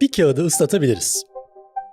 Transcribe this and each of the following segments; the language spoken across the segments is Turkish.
Bir kağıdı ıslatabiliriz.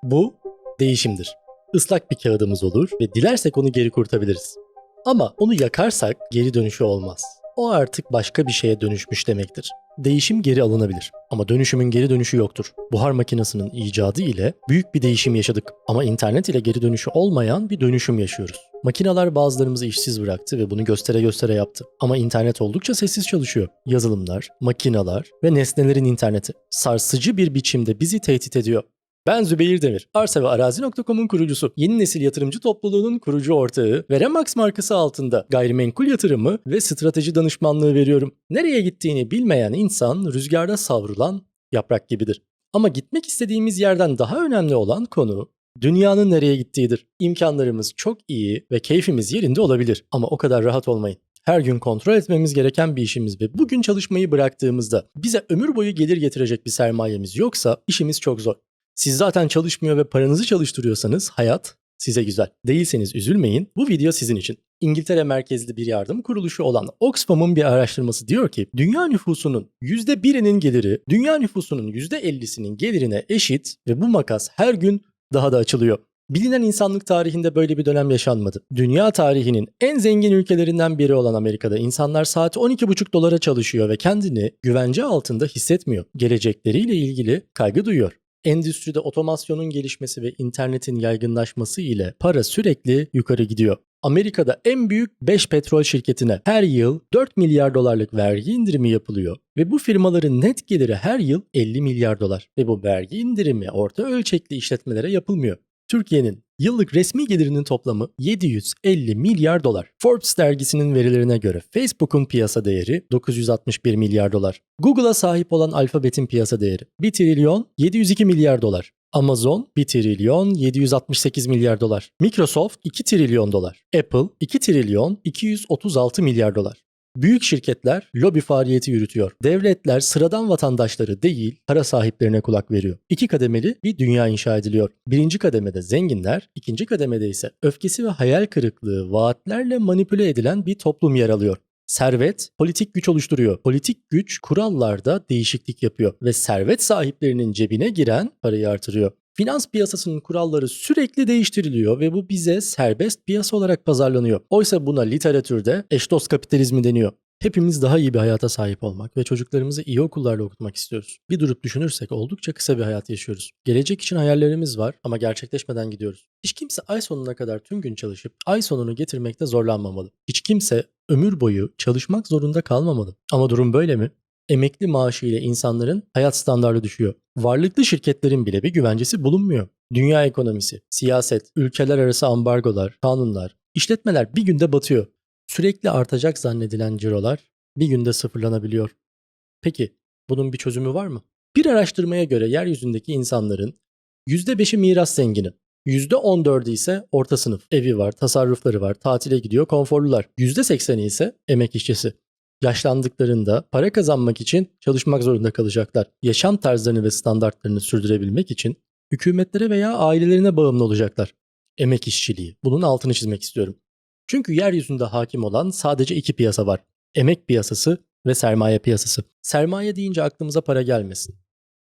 Bu değişimdir. Islak bir kağıdımız olur ve dilersek onu geri kurtabiliriz. Ama onu yakarsak geri dönüşü olmaz. O artık başka bir şeye dönüşmüş demektir. Değişim geri alınabilir ama dönüşümün geri dönüşü yoktur. Buhar makinesinin icadı ile büyük bir değişim yaşadık ama internet ile geri dönüşü olmayan bir dönüşüm yaşıyoruz. Makineler bazılarımızı işsiz bıraktı ve bunu göstere göstere yaptı. Ama internet oldukça sessiz çalışıyor. Yazılımlar, makineler ve nesnelerin interneti sarsıcı bir biçimde bizi tehdit ediyor. Ben Zübeyir Demir, Arsa ve Arazi.com'un kurucusu, yeni nesil yatırımcı topluluğunun kurucu ortağı ve Remax markası altında gayrimenkul yatırımı ve strateji danışmanlığı veriyorum. Nereye gittiğini bilmeyen insan rüzgarda savrulan yaprak gibidir. Ama gitmek istediğimiz yerden daha önemli olan konu dünyanın nereye gittiğidir. İmkanlarımız çok iyi ve keyfimiz yerinde olabilir ama o kadar rahat olmayın. Her gün kontrol etmemiz gereken bir işimiz ve bugün çalışmayı bıraktığımızda bize ömür boyu gelir getirecek bir sermayemiz yoksa işimiz çok zor. Siz zaten çalışmıyor ve paranızı çalıştırıyorsanız hayat size güzel. Değilseniz üzülmeyin. Bu video sizin için. İngiltere merkezli bir yardım kuruluşu olan Oxfam'ın bir araştırması diyor ki dünya nüfusunun %1'inin geliri dünya nüfusunun %50'sinin gelirine eşit ve bu makas her gün daha da açılıyor. Bilinen insanlık tarihinde böyle bir dönem yaşanmadı. Dünya tarihinin en zengin ülkelerinden biri olan Amerika'da insanlar saati 12,5 dolara çalışıyor ve kendini güvence altında hissetmiyor. Gelecekleriyle ilgili kaygı duyuyor endüstride otomasyonun gelişmesi ve internetin yaygınlaşması ile para sürekli yukarı gidiyor. Amerika'da en büyük 5 petrol şirketine her yıl 4 milyar dolarlık vergi indirimi yapılıyor ve bu firmaların net geliri her yıl 50 milyar dolar ve bu vergi indirimi orta ölçekli işletmelere yapılmıyor. Türkiye'nin yıllık resmi gelirinin toplamı 750 milyar dolar. Forbes dergisinin verilerine göre Facebook'un piyasa değeri 961 milyar dolar. Google'a sahip olan Alphabet'in piyasa değeri 1 trilyon 702 milyar dolar. Amazon 1 trilyon 768 milyar dolar. Microsoft 2 trilyon dolar. Apple 2 trilyon 236 milyar dolar. Büyük şirketler lobi faaliyeti yürütüyor. Devletler sıradan vatandaşları değil, para sahiplerine kulak veriyor. İki kademeli bir dünya inşa ediliyor. Birinci kademede zenginler, ikinci kademede ise öfkesi ve hayal kırıklığı, vaatlerle manipüle edilen bir toplum yer alıyor. Servet politik güç oluşturuyor. Politik güç kurallarda değişiklik yapıyor ve servet sahiplerinin cebine giren parayı artırıyor. Finans piyasasının kuralları sürekli değiştiriliyor ve bu bize serbest piyasa olarak pazarlanıyor. Oysa buna literatürde eşdost kapitalizmi deniyor. Hepimiz daha iyi bir hayata sahip olmak ve çocuklarımızı iyi okullarda okutmak istiyoruz. Bir durup düşünürsek oldukça kısa bir hayat yaşıyoruz. Gelecek için hayallerimiz var ama gerçekleşmeden gidiyoruz. Hiç kimse ay sonuna kadar tüm gün çalışıp ay sonunu getirmekte zorlanmamalı. Hiç kimse ömür boyu çalışmak zorunda kalmamalı. Ama durum böyle mi? Emekli maaşı ile insanların hayat standartı düşüyor. Varlıklı şirketlerin bile bir güvencesi bulunmuyor. Dünya ekonomisi, siyaset, ülkeler arası ambargolar, kanunlar, işletmeler bir günde batıyor. Sürekli artacak zannedilen cirolar bir günde sıfırlanabiliyor. Peki bunun bir çözümü var mı? Bir araştırmaya göre yeryüzündeki insanların %5'i miras zengini, %14'ü ise orta sınıf, evi var, tasarrufları var, tatile gidiyor, konforlular. %80'i ise emek işçisi yaşlandıklarında para kazanmak için çalışmak zorunda kalacaklar. Yaşam tarzlarını ve standartlarını sürdürebilmek için hükümetlere veya ailelerine bağımlı olacaklar. Emek işçiliği. Bunun altını çizmek istiyorum. Çünkü yeryüzünde hakim olan sadece iki piyasa var. Emek piyasası ve sermaye piyasası. Sermaye deyince aklımıza para gelmesin.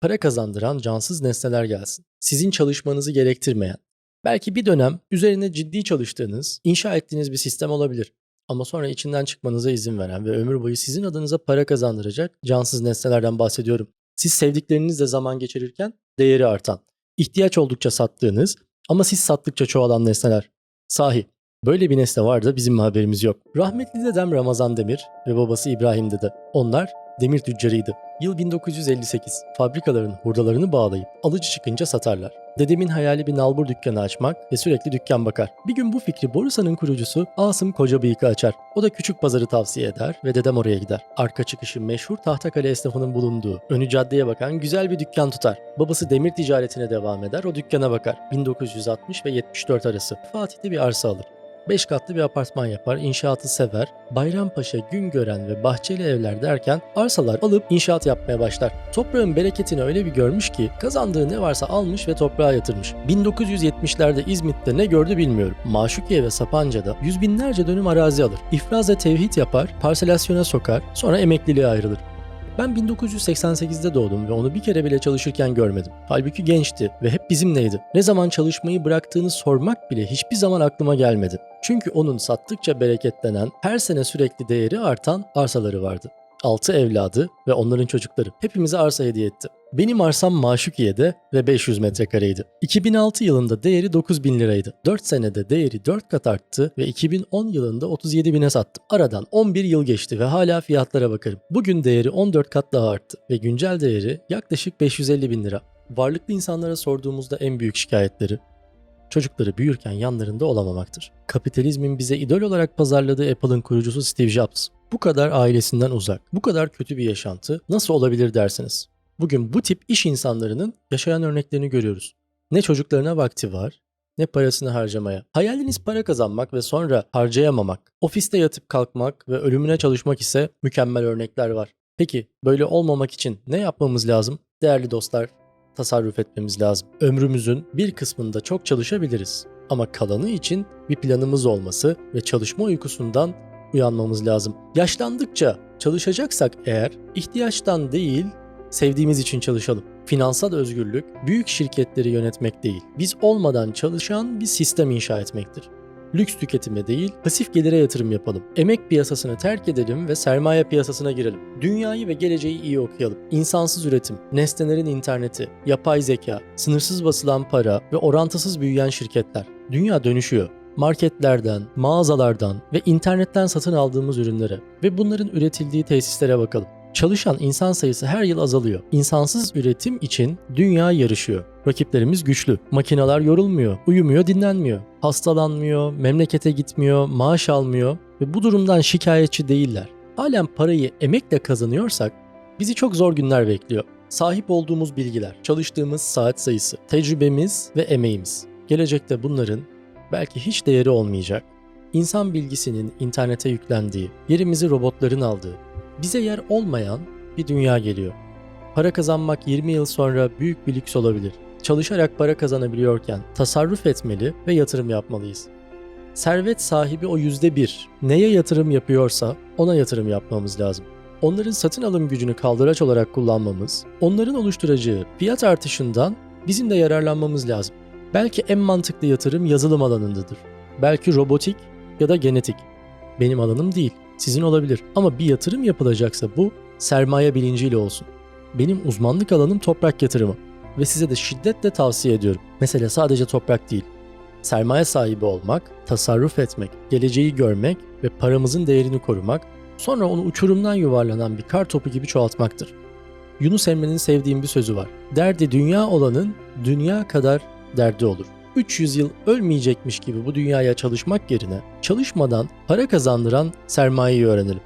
Para kazandıran cansız nesneler gelsin. Sizin çalışmanızı gerektirmeyen, belki bir dönem üzerine ciddi çalıştığınız, inşa ettiğiniz bir sistem olabilir ama sonra içinden çıkmanıza izin veren ve ömür boyu sizin adınıza para kazandıracak cansız nesnelerden bahsediyorum. Siz sevdiklerinizle zaman geçirirken değeri artan, ihtiyaç oldukça sattığınız ama siz sattıkça çoğalan nesneler. Sahi, böyle bir nesne var da bizim haberimiz yok. Rahmetli dedem Ramazan Demir ve babası İbrahim Dede. Onlar demir tüccarıydı. Yıl 1958. Fabrikaların hurdalarını bağlayıp alıcı çıkınca satarlar. Dedemin hayali bir nalbur dükkanı açmak ve sürekli dükkan bakar. Bir gün bu fikri Borusan'ın kurucusu Asım Koca Bıyık'ı açar. O da küçük pazarı tavsiye eder ve dedem oraya gider. Arka çıkışı meşhur Tahtakale esnafının bulunduğu, önü caddeye bakan güzel bir dükkan tutar. Babası demir ticaretine devam eder, o dükkana bakar. 1960 ve 74 arası Fatih'te bir arsa alır. 5 katlı bir apartman yapar, inşaatı sever. Bayrampaşa, Güngören ve Bahçeli evler derken arsalar alıp inşaat yapmaya başlar. Toprağın bereketini öyle bir görmüş ki kazandığı ne varsa almış ve toprağa yatırmış. 1970'lerde İzmit'te ne gördü bilmiyorum. Maşukiye ve Sapanca'da yüz binlerce dönüm arazi alır. İfrazla tevhid yapar, parselasyona sokar, sonra emekliliğe ayrılır. Ben 1988'de doğdum ve onu bir kere bile çalışırken görmedim. Halbuki gençti ve hep bizimleydi. Ne zaman çalışmayı bıraktığını sormak bile hiçbir zaman aklıma gelmedi. Çünkü onun sattıkça bereketlenen, her sene sürekli değeri artan arsaları vardı. 6 evladı ve onların çocukları. Hepimize arsa hediye etti. Benim arsam Maşukiye'de ve 500 metrekareydi. 2006 yılında değeri 9 bin liraydı. 4 senede değeri 4 kat arttı ve 2010 yılında 37 bine sattım. Aradan 11 yıl geçti ve hala fiyatlara bakarım. Bugün değeri 14 kat daha arttı ve güncel değeri yaklaşık 550 bin lira. Varlıklı insanlara sorduğumuzda en büyük şikayetleri çocukları büyürken yanlarında olamamaktır. Kapitalizmin bize idol olarak pazarladığı Apple'ın kurucusu Steve Jobs. Bu kadar ailesinden uzak, bu kadar kötü bir yaşantı nasıl olabilir dersiniz? Bugün bu tip iş insanlarının yaşayan örneklerini görüyoruz. Ne çocuklarına vakti var, ne parasını harcamaya. Hayaliniz para kazanmak ve sonra harcayamamak. Ofiste yatıp kalkmak ve ölümüne çalışmak ise mükemmel örnekler var. Peki böyle olmamak için ne yapmamız lazım? Değerli dostlar, tasarruf etmemiz lazım. Ömrümüzün bir kısmında çok çalışabiliriz. Ama kalanı için bir planımız olması ve çalışma uykusundan uyanmamız lazım. Yaşlandıkça çalışacaksak eğer ihtiyaçtan değil sevdiğimiz için çalışalım. Finansal özgürlük büyük şirketleri yönetmek değil. Biz olmadan çalışan bir sistem inşa etmektir. Lüks tüketime değil, pasif gelire yatırım yapalım. Emek piyasasını terk edelim ve sermaye piyasasına girelim. Dünyayı ve geleceği iyi okuyalım. İnsansız üretim, nesnelerin interneti, yapay zeka, sınırsız basılan para ve orantısız büyüyen şirketler. Dünya dönüşüyor marketlerden, mağazalardan ve internetten satın aldığımız ürünlere ve bunların üretildiği tesislere bakalım. Çalışan insan sayısı her yıl azalıyor. İnsansız üretim için dünya yarışıyor. Rakiplerimiz güçlü. Makineler yorulmuyor, uyumuyor, dinlenmiyor. Hastalanmıyor, memlekete gitmiyor, maaş almıyor ve bu durumdan şikayetçi değiller. Halen parayı emekle kazanıyorsak bizi çok zor günler bekliyor. Sahip olduğumuz bilgiler, çalıştığımız saat sayısı, tecrübemiz ve emeğimiz. Gelecekte bunların belki hiç değeri olmayacak. İnsan bilgisinin internete yüklendiği, yerimizi robotların aldığı, bize yer olmayan bir dünya geliyor. Para kazanmak 20 yıl sonra büyük bir lüks olabilir. Çalışarak para kazanabiliyorken tasarruf etmeli ve yatırım yapmalıyız. Servet sahibi o yüzde bir neye yatırım yapıyorsa ona yatırım yapmamız lazım. Onların satın alım gücünü kaldıraç olarak kullanmamız, onların oluşturacağı fiyat artışından bizim de yararlanmamız lazım. Belki en mantıklı yatırım yazılım alanındadır. Belki robotik ya da genetik. Benim alanım değil, sizin olabilir. Ama bir yatırım yapılacaksa bu sermaye bilinciyle olsun. Benim uzmanlık alanım toprak yatırımı ve size de şiddetle tavsiye ediyorum. Mesele sadece toprak değil. Sermaye sahibi olmak, tasarruf etmek, geleceği görmek ve paramızın değerini korumak, sonra onu uçurumdan yuvarlanan bir kar topu gibi çoğaltmaktır. Yunus Emre'nin sevdiğim bir sözü var. Derdi dünya olanın dünya kadar derdi olur. 300 yıl ölmeyecekmiş gibi bu dünyaya çalışmak yerine çalışmadan para kazandıran sermayeyi öğrenelim.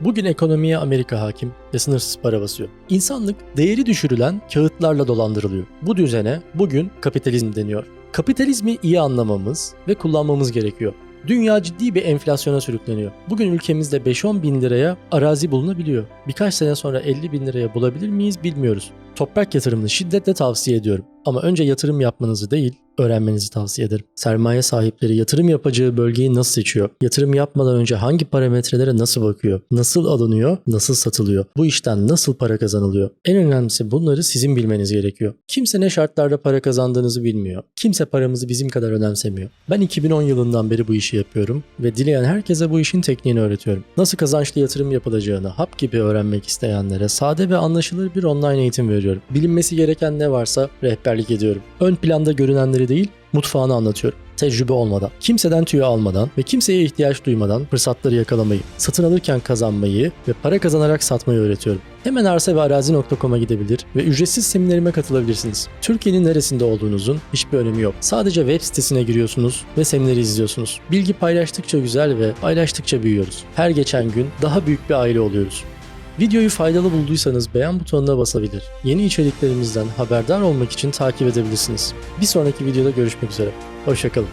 Bugün ekonomiye Amerika hakim ve sınırsız para basıyor. İnsanlık değeri düşürülen kağıtlarla dolandırılıyor. Bu düzene bugün kapitalizm deniyor. Kapitalizmi iyi anlamamız ve kullanmamız gerekiyor. Dünya ciddi bir enflasyona sürükleniyor. Bugün ülkemizde 5-10 bin liraya arazi bulunabiliyor. Birkaç sene sonra 50 bin liraya bulabilir miyiz bilmiyoruz. Toprak yatırımını şiddetle tavsiye ediyorum. Ama önce yatırım yapmanızı değil, öğrenmenizi tavsiye ederim. Sermaye sahipleri yatırım yapacağı bölgeyi nasıl seçiyor? Yatırım yapmadan önce hangi parametrelere nasıl bakıyor? Nasıl alınıyor? Nasıl satılıyor? Bu işten nasıl para kazanılıyor? En önemlisi bunları sizin bilmeniz gerekiyor. Kimse ne şartlarda para kazandığınızı bilmiyor. Kimse paramızı bizim kadar önemsemiyor. Ben 2010 yılından beri bu işi yapıyorum ve dileyen herkese bu işin tekniğini öğretiyorum. Nasıl kazançlı yatırım yapılacağını hap gibi öğrenmek isteyenlere sade ve anlaşılır bir online eğitim veriyorum. Bilinmesi gereken ne varsa rehberlik ediyorum. Ön planda görünenleri değil, mutfağını anlatıyorum. Tecrübe olmadan, kimseden tüyo almadan ve kimseye ihtiyaç duymadan fırsatları yakalamayı, satın alırken kazanmayı ve para kazanarak satmayı öğretiyorum. Hemen arsa ve arazi.com'a gidebilir ve ücretsiz seminerime katılabilirsiniz. Türkiye'nin neresinde olduğunuzun hiçbir önemi yok. Sadece web sitesine giriyorsunuz ve semineri izliyorsunuz. Bilgi paylaştıkça güzel ve paylaştıkça büyüyoruz. Her geçen gün daha büyük bir aile oluyoruz. Videoyu faydalı bulduysanız beğen butonuna basabilir. Yeni içeriklerimizden haberdar olmak için takip edebilirsiniz. Bir sonraki videoda görüşmek üzere. Hoşçakalın.